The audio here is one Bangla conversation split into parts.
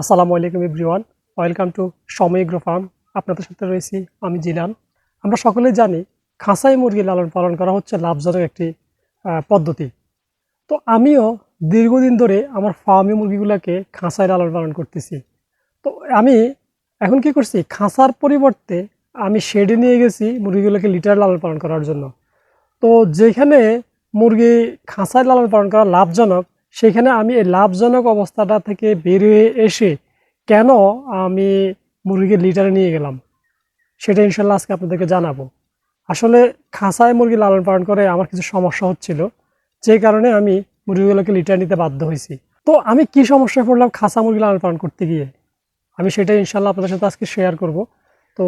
আসসালামু আলাইকুম এভরিওয়ান। ওয়েলকাম টু সমগ্র ফার্ম। আপনাদের সাথে রয়েছি আমি জিলান। আমরা সকলেই জানি খাঁচাই মুরগি লালন পালন করা হচ্ছে লাভজনক একটি পদ্ধতি। তো আমিও দীর্ঘদিন ধরে আমার ফার্মে মুরগিগুলোকে খাঁচায় লালন পালন করতেছি। তো আমি এখন কি করছি? খাঁচার পরিবর্তে আমি শেডে নিয়ে গেছি মুরগিগুলোকে লিটার লালন পালন করার জন্য। তো যেখানে মুরগি খাঁচায় লালন পালন করা লাভজনক সেখানে আমি এই লাভজনক অবস্থাটা থেকে বেরিয়ে এসে কেন আমি মুরগিকে লিটারে নিয়ে গেলাম? সেটা ইনশাল্লাহ আজকে আপনাদেরকে জানাব। আসলে খাঁচায় মুরগি লালন পালন করে আমার কিছু সমস্যা হচ্ছিল, যে কারণে আমি মুরগিগুলোকে লিটার নিতে বাধ্য হয়েছি। তো আমি কি সমস্যায় পড়লাম খাঁচা মুরগি লালন পালন করতে গিয়ে? আমি সেটা ইনশাল্লাহ আপনাদের সাথে আজকে শেয়ার করব। তো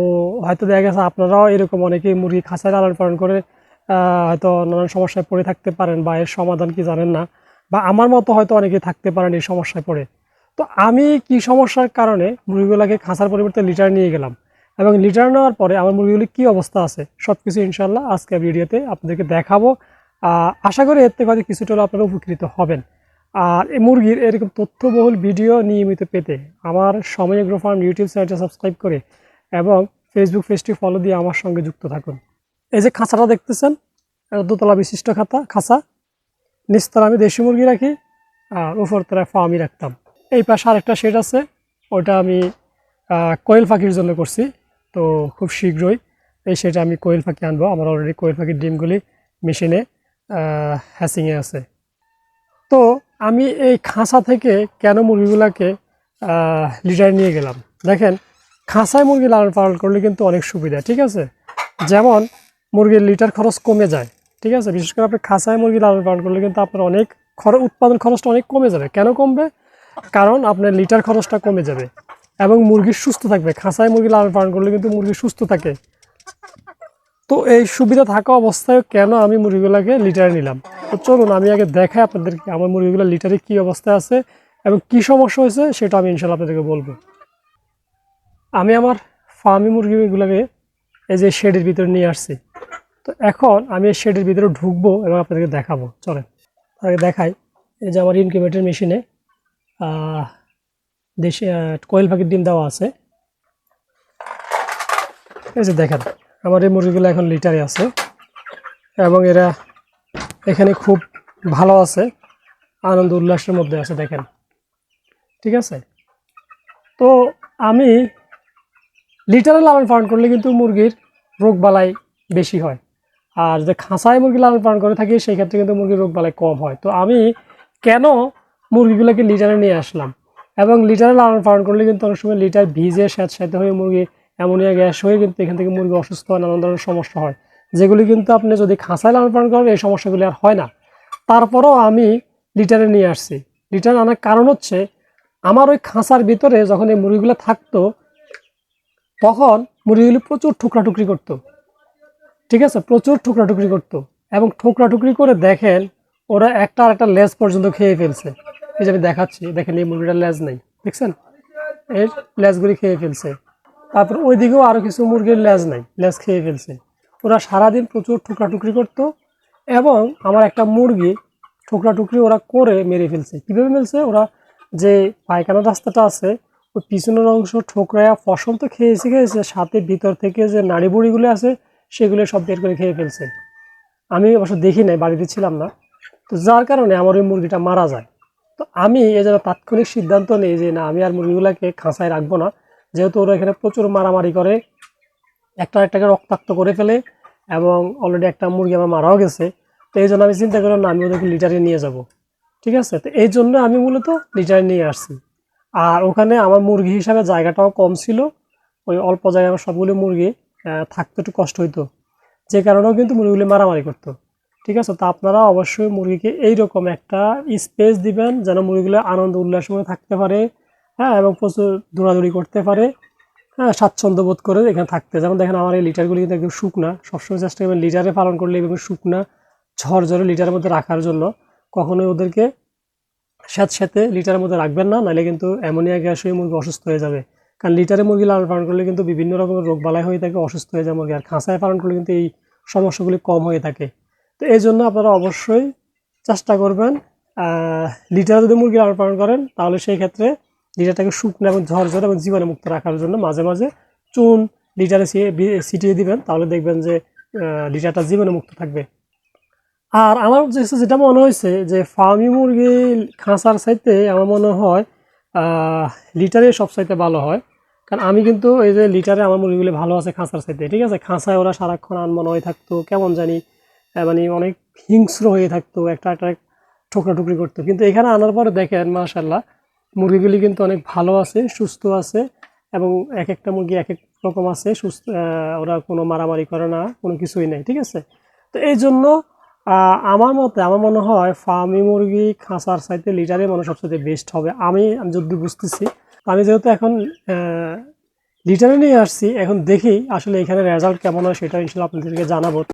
হয়তো দেখা গেছে আপনারাও এরকম অনেকেই মুরগি খাঁচায় লালন পালন করে হয়তো নানান সমস্যায় পড়ে থাকতে পারেন বা এর সমাধান কি জানেন না। বা আমার মতো হয়তো অনেকে থাকতে পারেন এই সমস্যায় পড়ে। তো আমি কি সমস্যার কারণে মুরগিগুলোকে খাঁচার পরিবর্তে লিটার নিয়ে গেলাম এবং লিটার নেওয়ার পরে আমার মুরগিগুলি কী অবস্থা আছে সব কিছু ইনশাল্লাহ আজকে ভিডিওতে আপনাদেরকে দেখাবো। আশা করি এর থেকে হয়তো কিছুটা হলেও আপনারা উপকৃত হবেন। আর এই মুরগির এরকম তথ্যবহুল ভিডিও নিয়মিত পেতে আমার সময় এগ্রো ফার্ম ইউটিউব চ্যানেলটা সাবস্ক্রাইব করে এবং ফেসবুক পেজটি ফলো দিয়ে আমার সঙ্গে যুক্ত থাকুন। এই যে খাঁচাটা দেখতেছেন দোতলা বিশিষ্ট খাতা, খাঁচা। নিচতলা আমি দেশি মুরগি রাখি, আর উপরতলায় ফার্মই রাখতাম। এই পাশে আরেকটা শেড আছে, ওটা আমি কোয়েল পাখির জন্য করছি, তো খুব শীঘ্রই এই সেটা আমি কোয়েল পাখি আনব। আমার অলরেডি কোয়েল পাখির ডিমগুলি মেশিনে হ্যাসিংয়ে আছে। তো আমি এই খাঁচা থেকে কেন মুরগিগুলোকে লিটারে নিয়ে গেলাম? দেখেন, খাঁচায় মুরগি লালন পালন করলে কিন্তু অনেক সুবিধা, ঠিক আছে? যেমন, মুরগির লিটার খরচ কমে যায়। ঠিক আছে? বিশেষ করে আপনি খাঁচায় মুরগি লালন পালন করলে কিন্তু আপনার অনেক খরচ উৎপাদন খরচটা অনেক কমে যাবে। কেন কমবে? কারণ আপনার লিটার খরচটা কমে যাবে এবং মুরগি সুস্থ থাকবে। খাঁচায় মুরগি লালন পালন করলে কিন্তু মুরগি সুস্থ থাকে। তো এই সুবিধা থাকা অবস্থায় কেন আমি মুরগিগুলোকে লিটারে নিলাম? তো চলুন, আমি আগে দেখাই আপনাদেরকে আমার মুরগিগুলো লিটারে কি অবস্থায় আছে এবং কি সমস্যা হয়েছে, সেটা আমি ইনশাল্লাহ আপনাদেরকে বলব। আমি আমার ফার্মি মুরগিগুলোকে এই যে শেডের ভিতরে নিয়ে আসছি। তো এখন আমি শেডের ভিতরে ঢুকবো এবং আপনাদেরকে দেখাবো। চলেন আগে দেখাই, এই যে আমার ইনকিউবেটর মেশিনে দেশি কোয়েল পাখির ডিম দেওয়া আছে। এই যে দেখেন, আমার এই মুরগিগুলো এখন লিটারে আছে এবং এরা এখানে খুব ভালো আছে, আনন্দ উল্লাসের মধ্যে আছে, দেখেন। ঠিক আছে? তো আমি লিটারে লালন পালন করলে কিন্তু মুরগির রোগ বালাই বেশি হয়। আর যে খাঁচায় মুরগি লালন পালন করে থাকি, সেই ক্ষেত্রে কিন্তু মুরগির রোগ বালাই কম হয়। তো আমি কেন মুরগিগুলোকে লিটারে নিয়ে আসলাম? এবং লিটারে লালন পালন করলে কিন্তু অনেক সময় লিটার ভিজে স্যাঁতস্যাঁতে হয়ে মুরগি অ্যামোনিয়া গ্যাস হয়ে কিন্তু এখান থেকে মুরগি অসুস্থ হয়, নানান ধরনের সমস্যা হয়। যেগুলি কিন্তু আপনি যদি খাঁচায় লালন পালন করেন, এই সমস্যাগুলি আর হয় না। তারপরও আমি লিটারে নিয়ে আসছি। লিটার আনার কারণ হচ্ছে, আমার ওই খাঁচার ভিতরে যখন এই মুরগিগুলো থাকতো, তখন মুরগিগুলি প্রচুর ঠুকরাটুকরি করতো। ঠিক আছে? প্রচুর ঠুকরাটুকরি করতো। এবং ঠুকরাটুকরি করে দেখেন ওরা একটা আর একটা লেজ পর্যন্ত খেয়ে ফেলছে। এই যে আমি দেখাচ্ছি, দেখেন এই মুরগিটার লেজ নেই, দেখছেন? এর লেজগুলি খেয়ে ফেলছে। তারপর ওইদিকেও আরও কিছু মুরগির লেজ নাই, লেজ খেয়ে ফেলছে। ওরা সারাদিন প্রচুর ঠুকরাটুকরি করতো এবং আমার একটা মুরগি ঠুকরাটুকরি ওরা করে মেরে ফেলছে। কীভাবে ফেলছে ওরা যে পায়খানা রাস্তাটা আছে, ওই পিছনের অংশ ঠোকরায়া ফসল তো খেয়েছে খেয়েছে। সাথে ভিতর থেকে যে নাড়ি বুড়িগুলো আছে সেগুলো সব বের করে খেয়ে ফেলছে। আমি অবশ্য দেখি নাই, বাড়িতে ছিলাম না। তো যার কারণে আমার ওই মুরগিটা মারা যায়। তো আমি এই জন্য তাৎক্ষণিক সিদ্ধান্ত নিই যে, না, আমি আর মুরগিগুলোকে খাঁচায় রাখব না। যেহেতু ওরা এখানে প্রচুর মারামারি করে, একটা একটাকে রক্তাক্ত করে ফেলে এবং অলরেডি একটা মুরগি আমার মারাও গেছে। তো এই জন্য আমি চিন্তা করলাম, না, আমি ওদেরকে লিটারে নিয়ে যাব। ঠিক আছে? তো এই জন্য আমি মূলত লিটারে নিয়ে আসছি। আর ওখানে আমার মুরগি হিসাবে জায়গাটাও কম ছিল। ওই অল্প জায়গায় আমার সবগুলো মুরগি থাকতে একটু কষ্ট হইতো। যে কারণেও কিন্তু মুরগিগুলি মারামারি করতো। ঠিক আছে? তো আপনারা অবশ্যই মুরগিকে এইরকম একটা স্পেস দিবেন যেন মুরগিগুলো আনন্দ উল্লাসের মধ্যে থাকতে পারে হ্যাঁ এবং প্রচুর দৌড়াদৌড়ি করতে পারে হ্যাঁ স্বাচ্ছন্দ্য বোধ করে এখানে থাকতে। যেমন দেখেন, আমার এই লিটারগুলি কিন্তু একদম শুকনা। সবসময় চেষ্টা করবেন লিটারে পালন করলে এবং শুকনা, ঝরঝরে লিটারের মধ্যে রাখার জন্য। কখনোই ওদেরকে স্যাঁত স্যাঁতে লিটারের মধ্যে রাখবেন না, নাহলে কিন্তু অ্যামোনিয়া গ্যাস হয়ে মুরগি অসুস্থ হয়ে যাবে। কারণ লিটারে মুরগি লালন পালন করলে কিন্তু বিভিন্ন রকমের রোগ বালাই হয়ে থাকে, অসুস্থ হয়ে যায় মুরগি। আর খাঁচায় পালন করলে কিন্তু এই সমস্যাগুলি কম হয়ে থাকে। তো এই জন্য আপনারা অবশ্যই চেষ্টা করবেন লিটারে যদি মুরগি লালন পালন করেন, তাহলে সেই ক্ষেত্রে লিটারটাকে শুকনো এবং ঝরঝর এবং জীবনে জীবাণুমুক্ত রাখার জন্য মাঝে মাঝে চুন লিটারে ছিটিয়ে দিবেন, তাহলে দেখবেন যে লিটারটা জীবাণুমুক্ত থাকবে। আর আমার যেটা মনে হয়েছে যে, ফার্মি মুরগি খাঁচার চাইতে আমার মনে হয় লিটারে সব চাইতে ভালো হয়। কারণ আমি কিন্তু এই যে লিটারে আমার মুরগিগুলি ভালো আছে খাঁচার চাইতে, ঠিক আছে? খাঁচায় ওরা সারাক্ষণ আনমন হয়ে থাকতো, কেমন জানি মানে অনেক হিংস্র হয়ে থাকতো, একটা একটা ঠোকরা টুকরি করতো। কিন্তু এখানে আনার পরে দেখেন মাশাল্লাহ মুরগিগুলি কিন্তু অনেক ভালো আছে, সুস্থ আছে এবং এক একটা মুরগি এক এক রকম আছে, সুস্থ ওরা কোনো মারামারি করে না, কোনো কিছুই নেই, ঠিক আছে? তো এই জন্য আমার মতে, আমার মনে হয় ফার্মি মুরগি খাঁচার চাইতে লিটারে মানে সবচেয়ে বেস্ট হবে। আমি যদি বুঝতেছি আমি যেহেতু এখন লিটারে নিয়ে আসছি, এখন দেখি আসলে এখানে রেজাল্ট কেমন হয় সেটা ইনশাল্লাহ আপনাদেরকে জানাব।